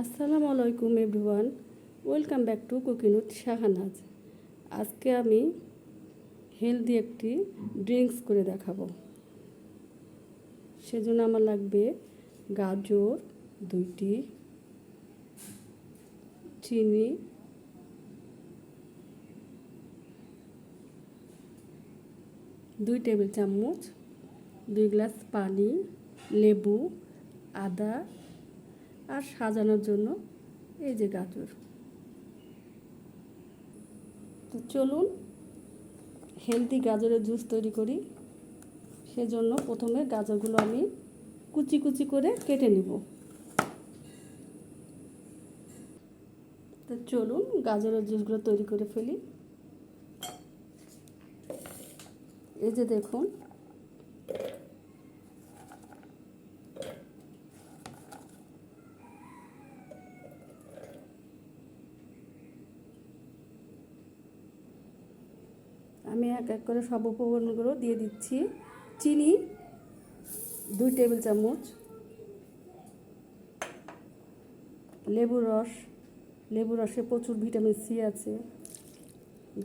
আসসালামু আলাইকুম everyone, welcome back to cooking with Shahanaz. আজকে আমি হেলদি একটি ড্রিঙ্কস করে দেখাবো। সেজন্য আমার লাগবে গাজর, দুইটি, চিনি, দুই টেবিল চামচ, দুই গ্লাস পানি, লেবু, আদা আর সাজানোর জন্য এই যে গাজর। তো চলুন হেলদি গাজরের জুস তৈরি করি। সেজন্য প্রথমে গাজরগুলো আমি কুচি কুচি করে কেটে নেব। তো চলুন গাজরের জুসগুলো তৈরি করে ফেলি। এই যে দেখুন আমি এক এক করে সব উপকরণগুলো দিয়ে দিচ্ছি। চিনি, দুই টেবিল চামচ। লেবুর রস, লেবু রসে প্রচুর ভিটামিন সি আছে।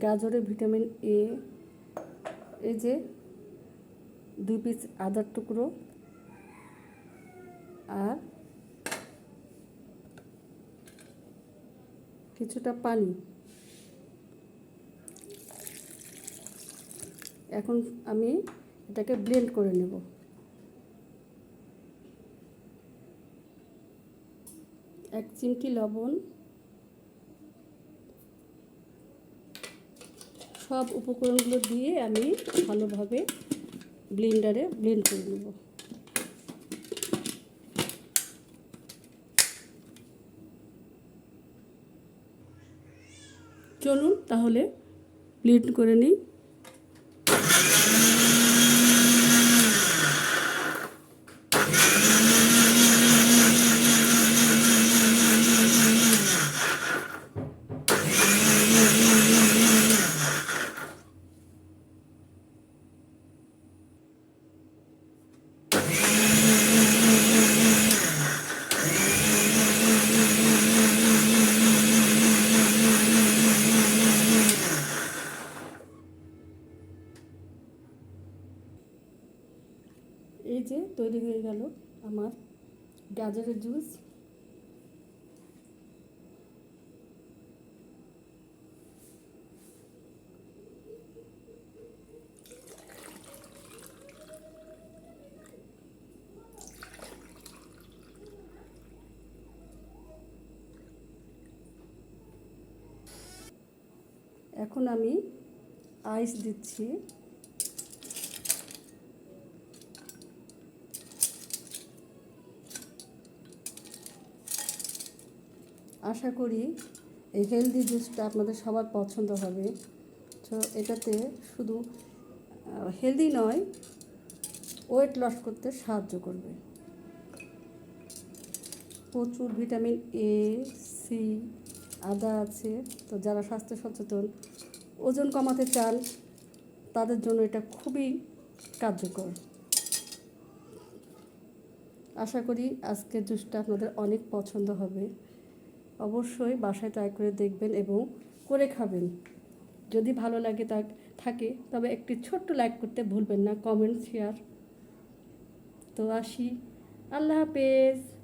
গাজরে ভিটামিন এ। এই যে দুই পিস আদার টুকরো। আর কিছুটা পানি। এখন আমি এটাকে ব্লেন্ড করে নেব। এক চিমটি লবণ। সব উপকরণগুলো দিয়ে আমি ভালোভাবে ব্লেন্ডারে ব্লেন্ড করে নেব। চলুন তাহলে ব্লেন্ড করে নিই। এই যে তৈরি হয়ে গেল আমার গাজরের জুস। এখন আমি আইস দিচ্ছি। আশা করি এই হেলদি জুসটা আপনাদের সবার পছন্দ হবে। তো এটাতে শুধু হেলদি নয় ওয়েট লস করতে সাহায্য করবে। প্রচুর ভিটামিন এ সি আদা আছে। তো যারা স্বাস্থ্য সচেতন, ওজন কমাতে চান, তাদের জন্য এটা খুবই কার্যকর। আশা করি আজকের জুসটা আপনাদের অনেক পছন্দ হবে। অবশ্যই বাসায় ট্রাই করে দেখবেন এবং করে খাবেন। যদি ভালো লাগে তা, থাকে, তবে একটি ছোট্ট লাইক করতে ভুলবেন না কমেন্ট শেয়ার তো আসি। আল্লাহ হাফেজ।